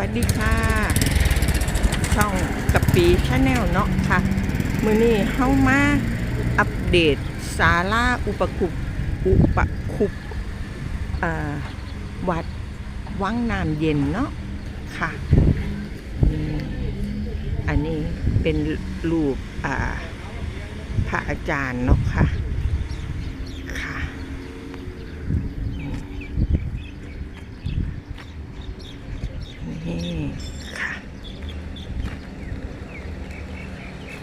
วัสดีค่ะ ช่องกับปีชาแนลเนาะค่ะ มือนี้เข้ามาอัปเดตสาราอุปคุปอุปคุปวัดวังน้ำเย็นเนาะค่ะ อันนี้เป็นรูปพระอาจารย์เนาะค่ะ นี่ค่ะ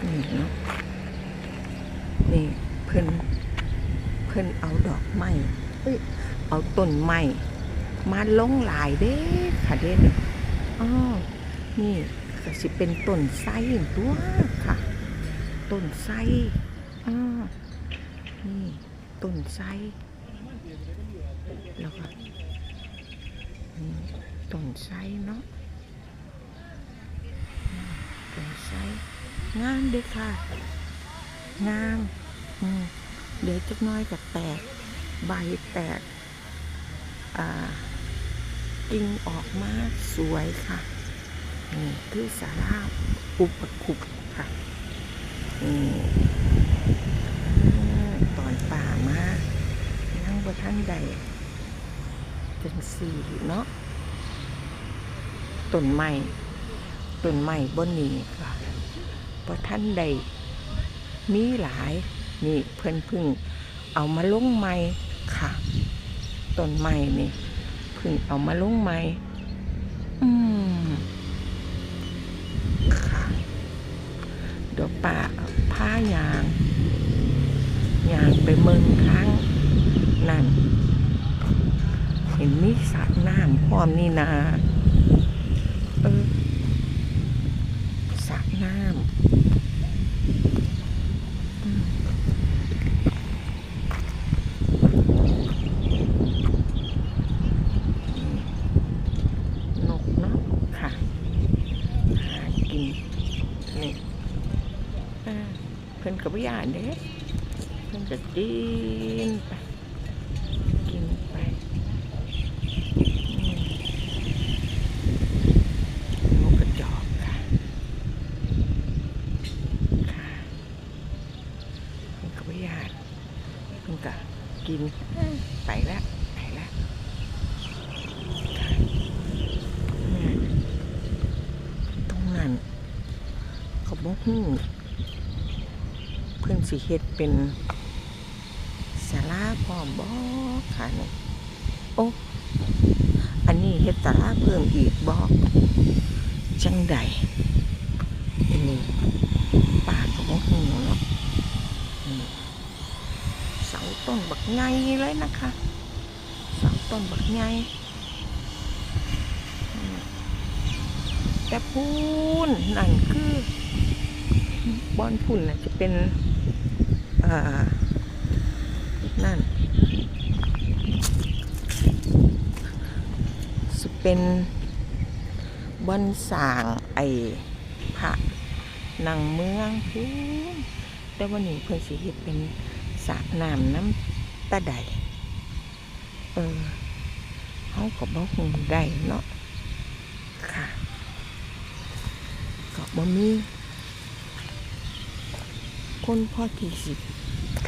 นี่เนาะนี่เพิ่นเพิ่นเอาดอกไม้เอ้ยเอาต้นไม้มาลงหลายเด้ค่ะเด้นอ๋อนี่ก็สิเป็นต้นไทรตัวค่ะ ต้นไทรอ๋อนี่ต้นไทรแล้วก็ ต้นไทรเนาะต้นไทรงามเด้อค่ะ งามอืมเดี๋ยวจักน้อยก็แตก ใบแตก อ่ากิ่งออกมาสวยค่ะนี่คือสาราอุปคุปค่ะนี่อ่าตอนป่ามานั่งบนท่านใดจังสี่เนาะ ต้นไม้ต้นไม้บนนี้ค่ะบนท่านใดมีหลายนี่เพิ่นพึ่งเอามาลงไม้ค่ะต้นไม้นี่พึ่งเอามาลงไม้อืมค่ะเดี๋ยวป่าผ้ายางยางไปเมืองครั้งนั่น เห็นมีสระน้ำพร้อมนี่นา น้ำนกเนาะค่ะ หากิน นี่อ่าเพิ่อนกับยานเด้เพิ่อนก็กินไป กินไปอืมนกกระจอกค่ะ ค่ะเพิ่นกับยานเพิ่นก็กิน ไปแล้วไปแล้วตรงนั้น เขาบอกเพิ่อนสิเฮ็ดเป็นศาลาพร้อมบ่ค่ะนี่โอ้อันนี้เฮ็ดศาลาเพิ่มอีกบ่จังใดนี่ปาก็บ่ฮู้เนาะาต้นบักใหญ่เลยนะคะเสาต้นบักใหญ่อืมแต่พูนนั่นคือบอนพุ่นน่ะจะเป็นอ่านั่นจะเป็นบอนสางไอพระนังเมืองพูนแต่วันนี้เพิ่อนสิเฮ็ดเป็น สระน้ำน้ำตาใดเออเฮาก็บ่ฮู้ได้เนาะค่ะก็บ่มีคนพ่อที่สิ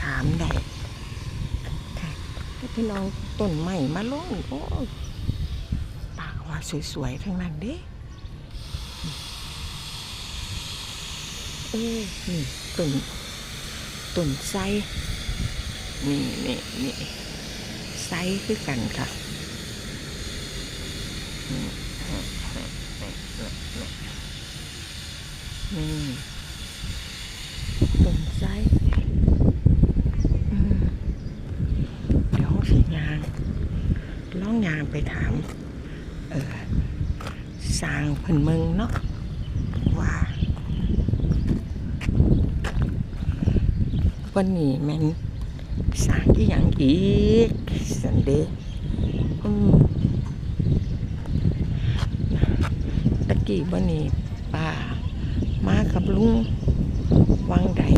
ถามได้ค่ะให้พี่น้องต้นใหม่มาลงโอ้ปากว่าสวยๆทั้งนั้นเด้เออนี่ต้นต้นไทร นี่นี่นี่ไทรคือกันค่ะนี่นี่ต้นไทรอืมเดี๋ยวสิยางล่องยางไปถาม เออสร้างเพิ่นเมืองเนาะว่าวันนี้แมัน สร้างที่ยังอีกสันเดย์อืมตะกี้วันนี้ป้ามากับลุงวังใด